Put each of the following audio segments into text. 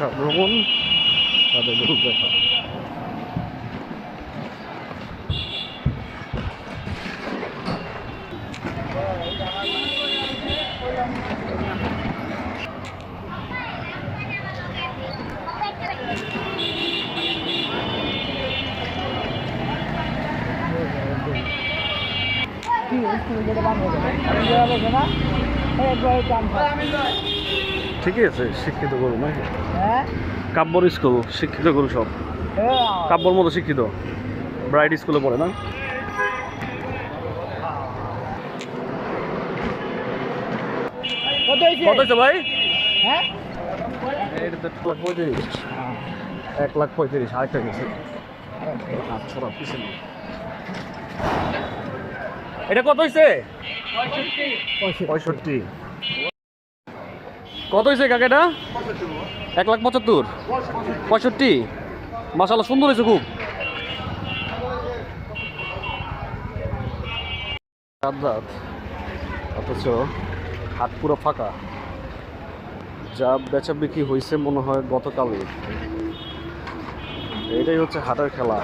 বাসা ভ্রমণ তাদের রূপরেখা ঠিকই আছে শিক্ষিত গরু নাকি? কাব্যর স্কুল শিক্ষিত গরু সব। কাব্যর মতো শিক্ষিত। ব্রাইট স্কুলে পড়ে না? কত হয়েছে? ভাই? হ্যাঁ? এক লাখ পঁয়ত্রিশ। আরেকটা গেছে হাত এটা কত হয়েছে? পঁয়ষট্টি। কত হয়েছে কাকাটা এক লাখ পঁচাত্তর। পঁয়ষট্টি। মাসাল্লাহ সুন্দর হয়েছে খুব। অথচ হাট পুরো ফাঁকা। যা বেচা বিক্রি হয়েছে মনে হয় গতকালই। এটাই হচ্ছে হাটের খেলা।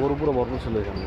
গরু পুরো ভরপুর ছিল এখানে।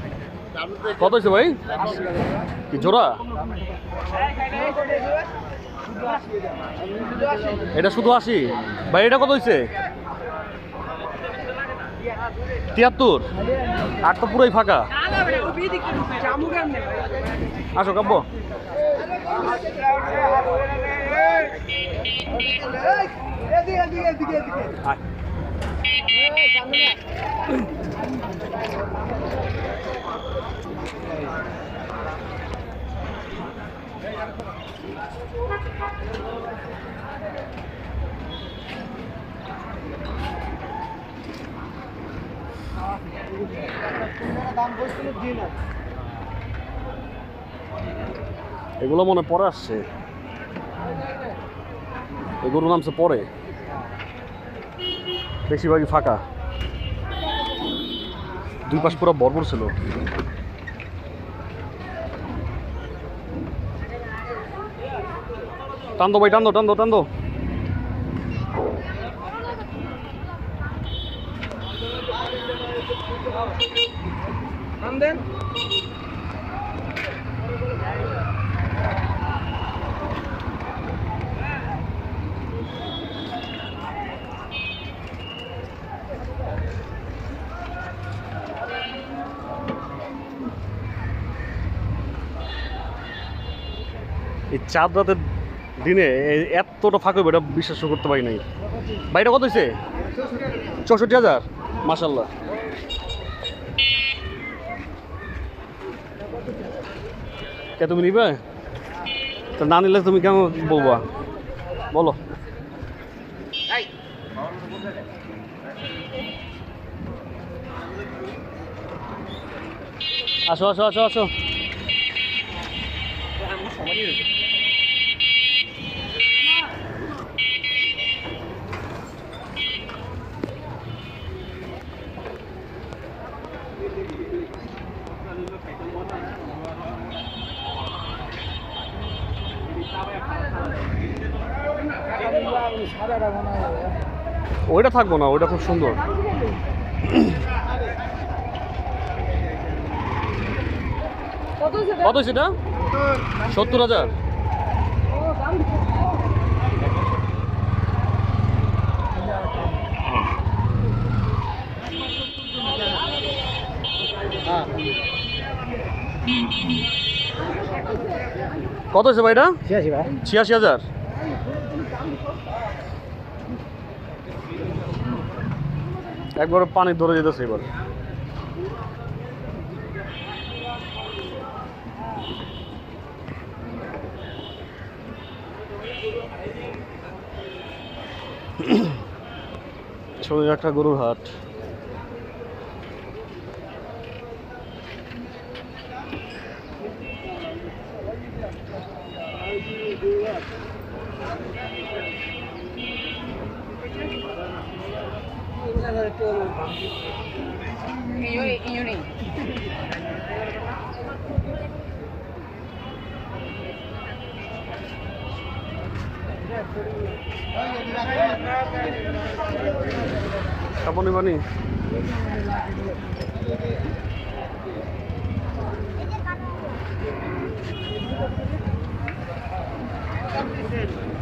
কত হয়েছে ভাই? কি জোড়া? এটা শুধু আশি। ভাই এটা কত হয়েছে? তিয়াত্তর। আর তো পুরোই ফাঁকা। আসো কাব্য আয়। এগুলো মনে পরে আসছে। এগুলো নামছে পরে। বেশিরভাগই ফাঁকা। দুই পাশ পুরো বর্বর ছিল। টান টান্দো ভাই টান দো টান টান্দো টান্দো টান্দো এই চাঁদ রাতের দিনে এতটা ফাঁকা হবে এটা বিশ্বাস করতে পারি নাই। ভাইটা কত হয়েছে চৌষট্টি হাজার? মাসাল্লাহ কে তুমি নিবে? তো না নিলে তুমি কেমন বলবা? বলো। আসো আসো আসো আসো সাদাটা মনে হয় ওইটা থাকব না ওইটা খুব সুন্দর। কত সেটা সত্তর হাজার। কত ছিয়াশি ভাই। ছিয়াশি হাজার। একবার পানি ধরে যেতেছে এবার। সুন্দর একটা গরুর হাট। Inyo, inyo ni. কাপড় নিবানি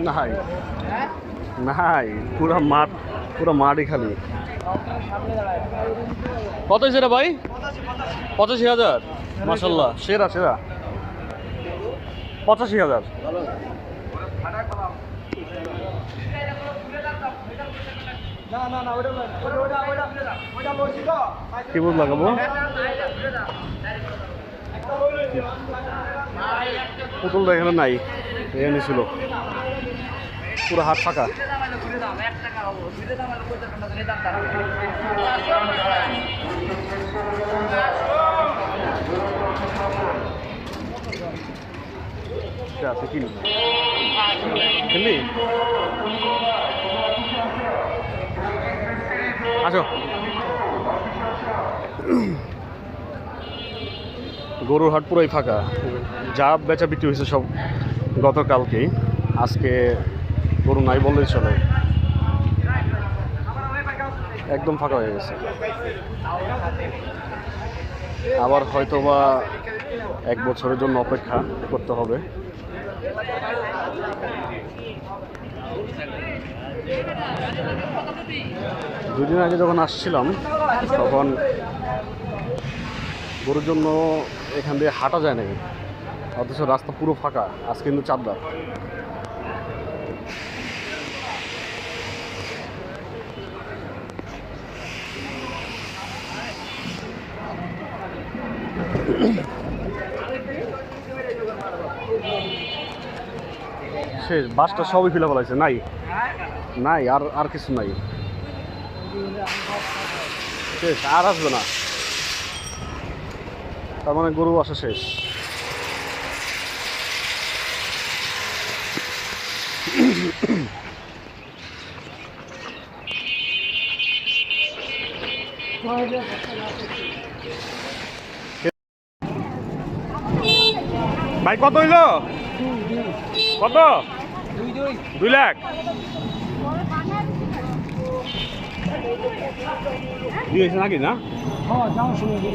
নাই নাই পুরো মাঠ পুরো মাঠই খালি কত হয়েছে ভাই পঁচাশি হাজার মাসাল্লাহ সেরা সেরা পঁচাশি হাজার কি বুঝ লাগাবো পুতুলটা এখানে নাই এখানে ছিল পুরো হাত ফাঁকা। আছে কিনি কিনলি আসো। গরুর হাট পুরোই ফাঁকা। যা বেচা বিক্রি হয়েছে সব গতকালকেই। আজকে গরু নাই বললেই চলে। একদম ফাঁকা হয়ে গেছে। আবার হয়তো বা এক বছরের জন্য অপেক্ষা করতে হবে। দুদিন আগে যখন আসছিলাম, তখন গরুর জন্য এখান দিয়ে হাঁটা যায় নাকি? অথচ রাস্তা পুরো ফাঁকা, আজকে কিন্তু চাঁদা শেষ, বাসটা সবই ফিলে ফেলাইছে নাই? নাই, আর আর কিছু নাই। শেষ, আর আসবে না। তার মানে গরু আসা শেষ। ভাই, কত হইল? কত? দুই লাখ। দিয়েছে নাকি না? হ্যাঁ যাও শুনে, দিই